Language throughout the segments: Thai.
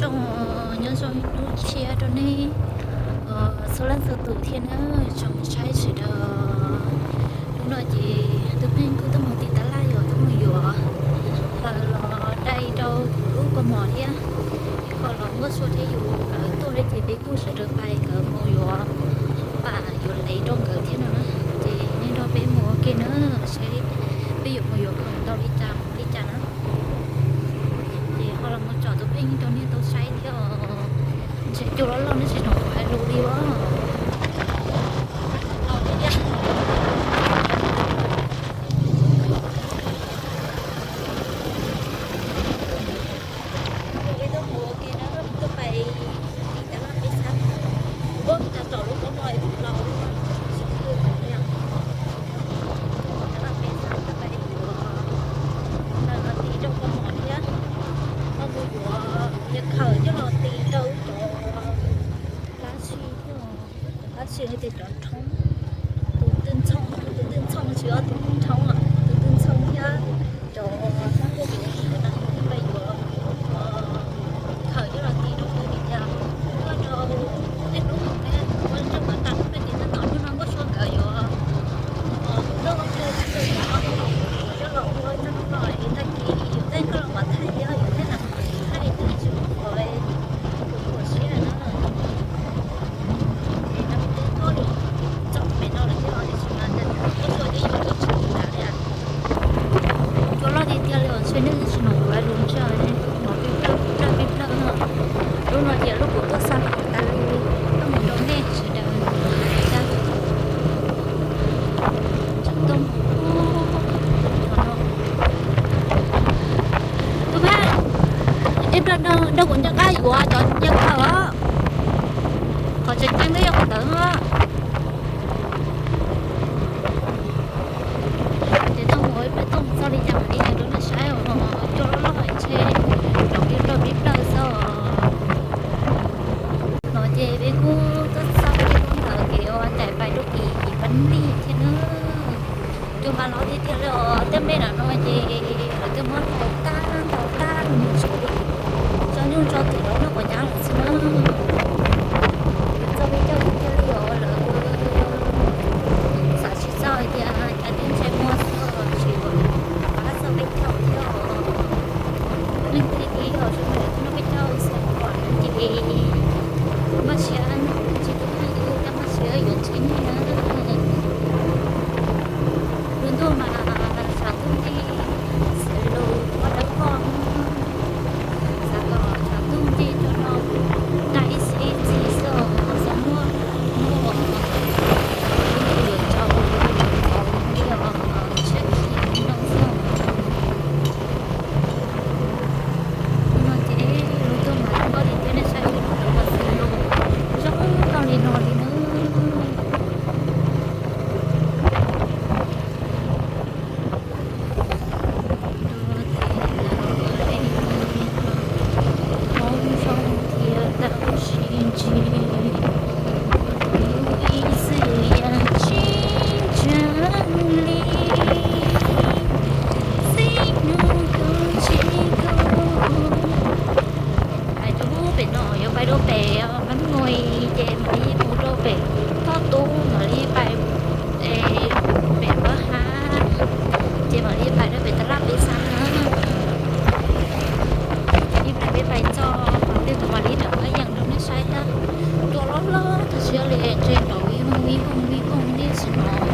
trong ờ, nhớ rồi tu chia đó nè số lần sự tự thiên á chồng trái chỉ đó đúng rồi chị tự nhiên cứ tâm hồn tita la rồi tâm hồn yểu là là đây đâu cũng có mỏ đi á còn lo ngất số thế dù tôi đây chỉ biết cũng sẽ được bài cỡ mồi yểu và dù lấy trong cỡ จุดแล้วเราไม่ใช่หนูไอ้รู้ดีว่า đâu cũng chẳng ai quá cho chẳng thở họ chỉ chẳng thấy không thở ha để tao ngồi bên tông sau đi chẳng đi là đúng sai rồi cho nó hỏi chê rồi biết rồi biết đâu sao với cô có sao cái không thở kiểu tại bài đôi kỳ bắn đi thế nữa chúng ta nói thế thế rồi tên bên là nó chê Thank you.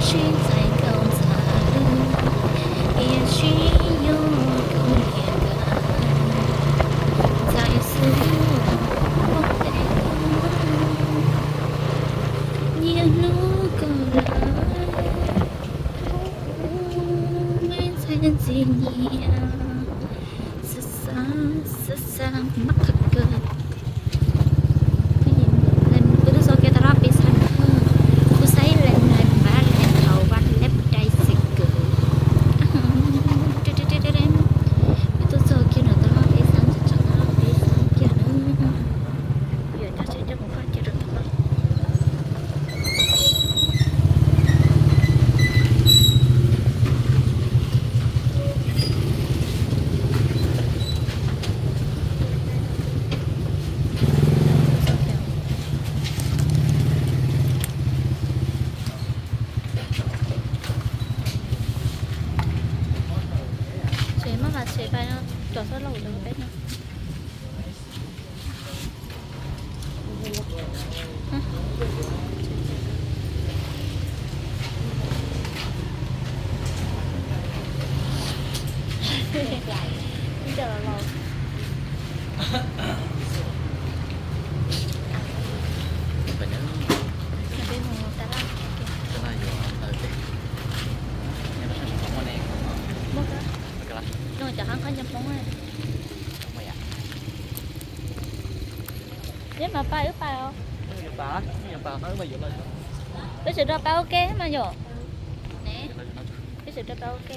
许在高唱？也许。ปลาหรือเปล่าปลาเไม่ยปลาเขาไม่เยอะเลยไปสุดปไปโอเคมาหยอกเนี่ยไปสุดปไปโอเค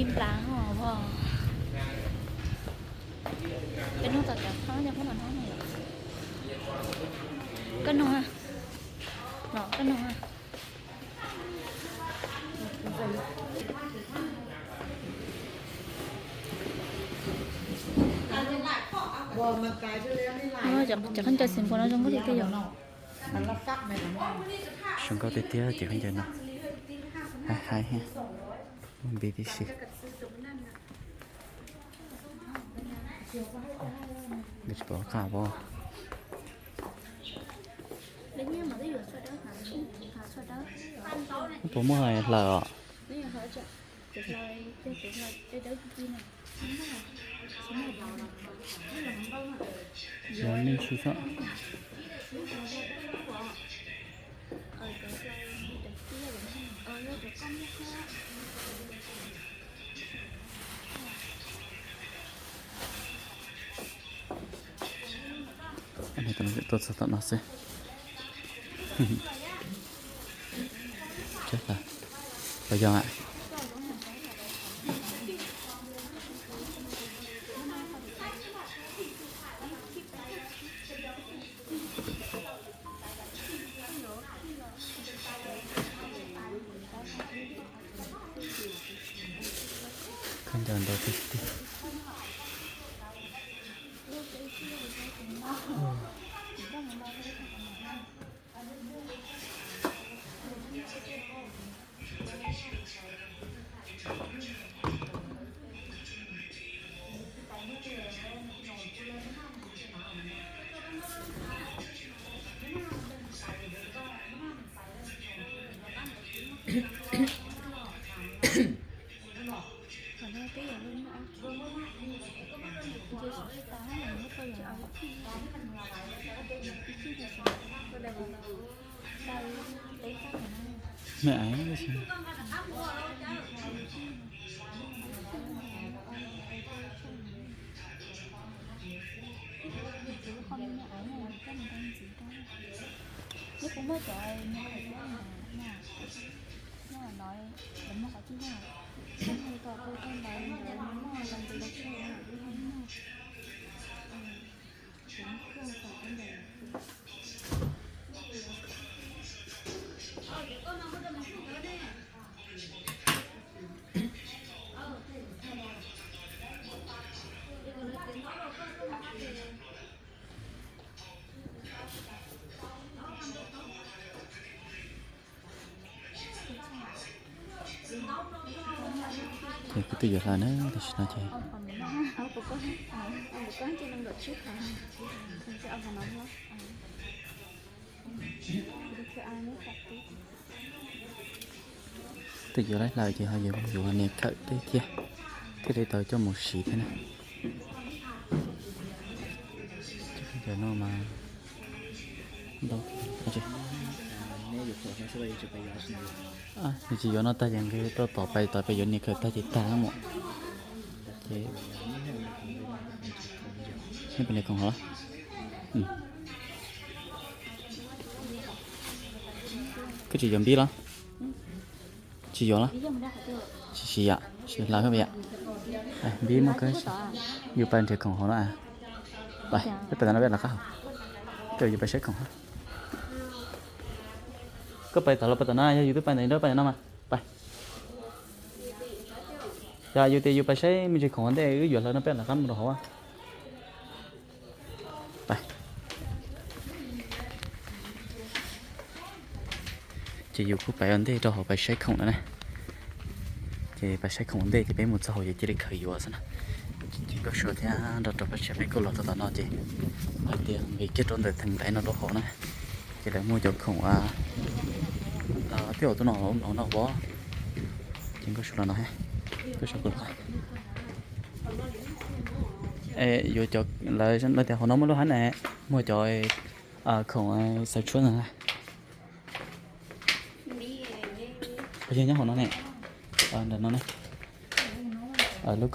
อิ่มปลาห่อพอเป็นห้องตัดกับห้องยังห้องนอนห้องไหนก็นอนอ่ะนอนก็นอนอ่ะ nó chẳng chẳng cần chơi xin phone nó chẳng có thể chơi được chẳng có thể chơi chỉ cần chơi nó hai hai ha BBC ไม่จะบอกข้าบ่ผมเมื่อยเหรอยังไม่ชิซะ Ini kena kita tetap nasi. Chết r a i Bây giờ ạ. Yan 50. นี่ผมว่าจะน้อยน้อยน้อยน้อยน้อยผมมาขอที่ห้าฉันให้ก็ก็ต้นไม้เดี๋ยวน้อยมันจะลดช่วยหน่อยด้วยน้อยถึงเครื่องต่อต้นไม้ À, à. tôi giờ là nó tôi sự là chơi từ giờ lấy lời chị hơi giờ dùng anh em cỡ đi kia cái đây tới cho một xì thế này chứ giờ nó mà đâu chưa อะนี่ยนตยังต่อต่อไปต่อไปยนนี่คือตาจิตตาหมดโอเคนี่เป็นเรื่องขอเหรออืมก็จะยอมดีละจะยอมละใชิชิยะชิลาวใช่ไหมอะไปดีมากเลยอยู่เป็นเฉ็กของเขาแล้วอ่ะ ไป ไปตอนน้นเป็นอะไรครับเดี๋ยวอยู่ไปเฉ็ของเขาก็ไปตลอดปแตนาอย่าอยู่ที่ไปไหนเด้อไปไหนนมาไปอย่าอยู่แต่อยู่ไปใช้ไม่ใช่ของได้อยู่แล้วนั่นเป็นนะครับมันหรอวะไปจะอยู่คู่ไปอันเดียเราไปใช้ของแล้วนะจะไปใช้ของเดียที่เปหมดสหาวจะได้เคยอยู่สินะจริงๆก็ชัวร์ที่อ่ะเราจะไปใช้ไปกูเรอจตัวนั้นจีไปเดียวมีเกิดโดนแต่ถึงไหนเราต้องขอนะจะได้มุ่งจุดของว่า kiểu tôi nó nó nó bó chính có sửa nó ha có sửa cửa ê vô cho lời xin lời thì họ nói mới lúc hắn nè mua cho à không sạch chuối nữa nhá họ nói nè ờ nó này ở lúc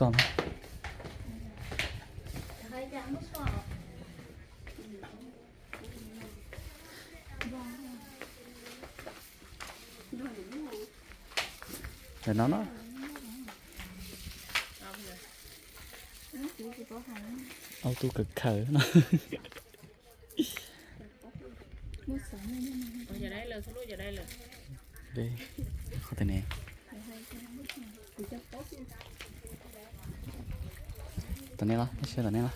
เนาะเนาะเอาตู้กับเข่าเนาะเด้เยเเขาต่เนี่ตอนนี้ละไม่เช่ตอนนี้ละ